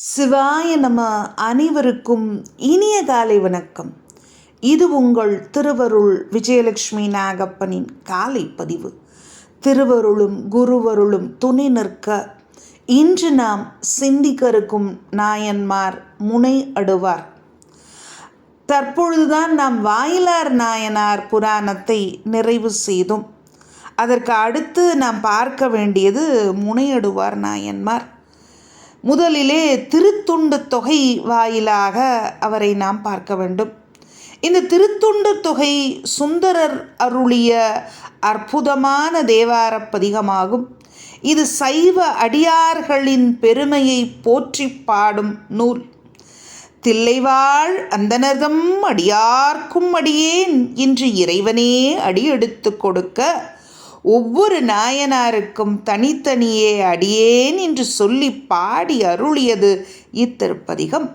சிவாய நம அனைவருக்கும் இனிய காலை வணக்கம். இது உங்கள் திருவருள் விஜயலட்சுமி நாகப்பனின் காலை பதிவு. திருவருளும் குருவருளும் துணை நிற்க இன்று நாம் சிந்திக்க இருக்கும் நாயன்மார் முனை அடுவார். தற்பொழுதுதான் நாம் வாயிலார் நாயனார் புராணத்தை நிறைவு செய்தோம். அதற்கு அடுத்து நாம் பார்க்க வேண்டியது முனையடுவார் நாயன்மார். முதலிலே திருத்துண்டு தொகை வாயிலாக அவரை நாம் பார்க்க வேண்டும். இந்த திருத்துண்டு தொகை சுந்தரர் அருளிய அற்புதமான தேவார பதிகமாகும். இது சைவ அடியார்களின் பெருமையை போற்றி பாடும் நூல். தில்லைவாழ் அந்தனர்தம் அடியார்க்கும் அடியேன் இன்று இறைவனே அடியெடுத்து கொடுக்க ஒவ்வொரு நாயனாருக்கும் தனித்தனியே அடியேன் என்று சொல்லி பாடி அருளியது இத்திருப்பதிகம்.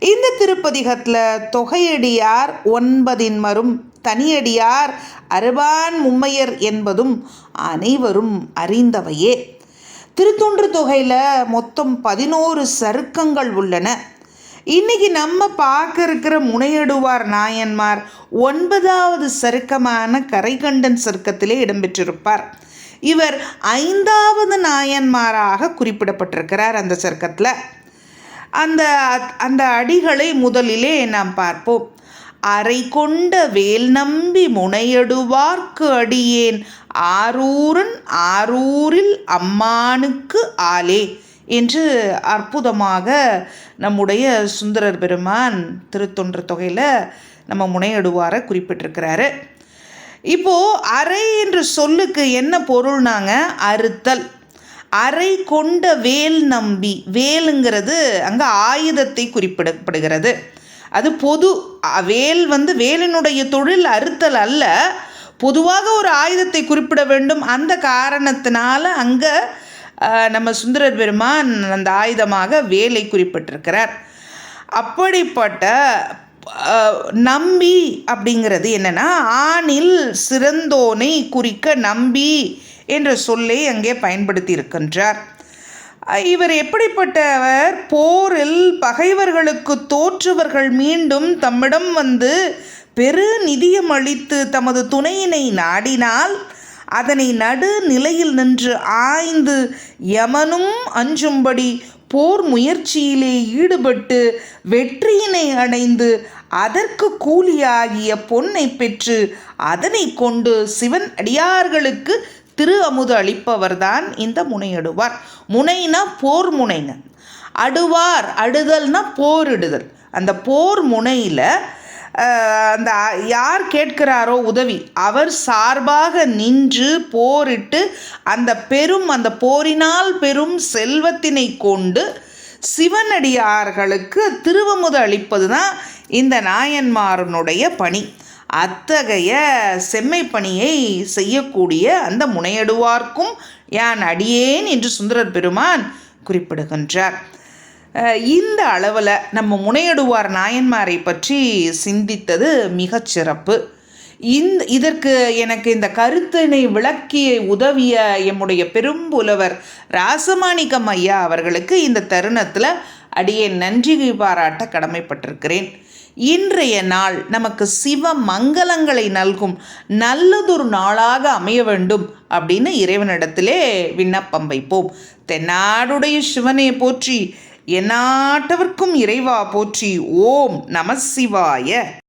இந்த திருப்பதிகத்தில் தொகையடியார் ஒன்பதின் மரும் தனியடியார் அருவான் மும்மையர் என்பதும் அனைவரும் அறிந்தவையே. திருத்தொன்று தொகையில் மொத்தம் பதினோரு சருக்கங்கள் உள்ளன. இன்னைக்கு நம்ம பார்க்க இருக்கிற முனையடுவார் நாயன்மார் ஒன்பதாவது சருக்கமான கரைகண்டன் சருக்கத்திலே இடம்பெற்றிருப்பார். இவர் ஐந்தாவது நாயன்மாராக குறிப்பிடப்பட்டிருக்கிறார் அந்த சருக்கத்தில். அந்த அந்த அடிகளை முதலிலே நாம் பார்ப்போம். அறை கொண்ட வேல் நம்பி முனையடுவார்க்கு அடியேன். ஆரூரன் ஆரூரில் அம்மானுக்கு ஆலே என்று அற்புதமாக நம்முடைய சுந்தரர் பெருமான் திருத்தொன்ற தொகையில் நம்ம முனையிடுவார குறிப்பிட்டிருக்கிறாரு. இப்போது அறை என்ற சொல்லுக்கு என்ன பொருள்னாங்க? அறுத்தல். அறை கொண்ட வேல் நம்பி. வேலுங்கிறது அங்கே ஆயுதத்தை குறிப்பிடப்படுகிறது. அது பொது வேல் வந்து வேலினுடைய தொழில் அறுத்தல் அல்ல. பொதுவாக ஒரு ஆயுதத்தை குறிப்பிட வேண்டும். அந்த காரணத்தினால அங்கே நம்ம சுந்தரர் பெருமான் அந்த ஆயுதமாக வேலை குறிப்பிட்டிருக்கிறார். அப்படிப்பட்ட நம்பி அப்படிங்கிறது என்னென்னா ஆணில் சிறந்தோனை குறிக்க நம்பி என்ற சொல்லை அங்கே பயன்படுத்தி இருக்கின்றார் இவர் எப்படிப்பட்டவர்? போரில் பகைவர்களுக்கு தோற்றுவர்கள் மீண்டும் தம்மிடம் வந்து பெரு நிதியம் அளித்து தமது துணையினை நாடினால் அதனை நடு நிலையில் நின்று ஆய்ந்து யமனும் அஞ்சும்படி போர் முயற்சியிலே ஈடுபட்டு வெற்றியினை அடைந்து அதற்கு கூலியாகிய பொன்னை பெற்று அதனை கொண்டு சிவன் அடியார்களுக்கு திரு அமுது அளிப்பவர்தான் இந்த முனையடுவார். முனைனா போர் முனைங்க அடுவார் அடுதல்னா போரிடுதல். அந்த போர் முனையில் அந்த யார் கேட்கிறாரோ உதவி அவர் சார்பாக நின்று போரிட்டு அந்த பெரும் அந்த போரினால் பெரும் செல்வத்தினை கொண்டு சிவனடியார்களுக்கு திருவமுது அளிப்பது தான் இந்த நாயன்மாரனுடைய பணி. அத்தகைய செம்மை பணியை செய்யக்கூடிய அந்த முனையடுவார்க்கும் யான் அடியேன் என்று சுந்தரர் பெருமான் குறிப்பிடுகின்றார். இந்த அளவில் நம்ம முனையடுவார் நாயன்மாரை பற்றி சிந்தித்தது மிகச்சிறப்பு இந்த இதற்கு எனக்கு இந்த கருத்தினை விளக்கிய உதவிய எம்முடைய பெரும்புலவர் ராசமாணிக்கம் ஐயா அவர்களுக்கு இந்த தருணத்தில் அடியே நன்றி பாராட்ட கடமைப்பட்டிருக்கிறேன். இன்றைய நாள் நமக்கு சிவ மங்களங்களை நல்கும் நல்லதொரு நாளாக அமைய வேண்டும் அப்படின்னு இறைவனிடத்திலே விண்ணப்பம் வைப்போம். தென்னாடுடைய சிவனை போற்றி எந்நாட்டவர்க்கும் இறைவா போற்றி ஓம் நம சிவாய.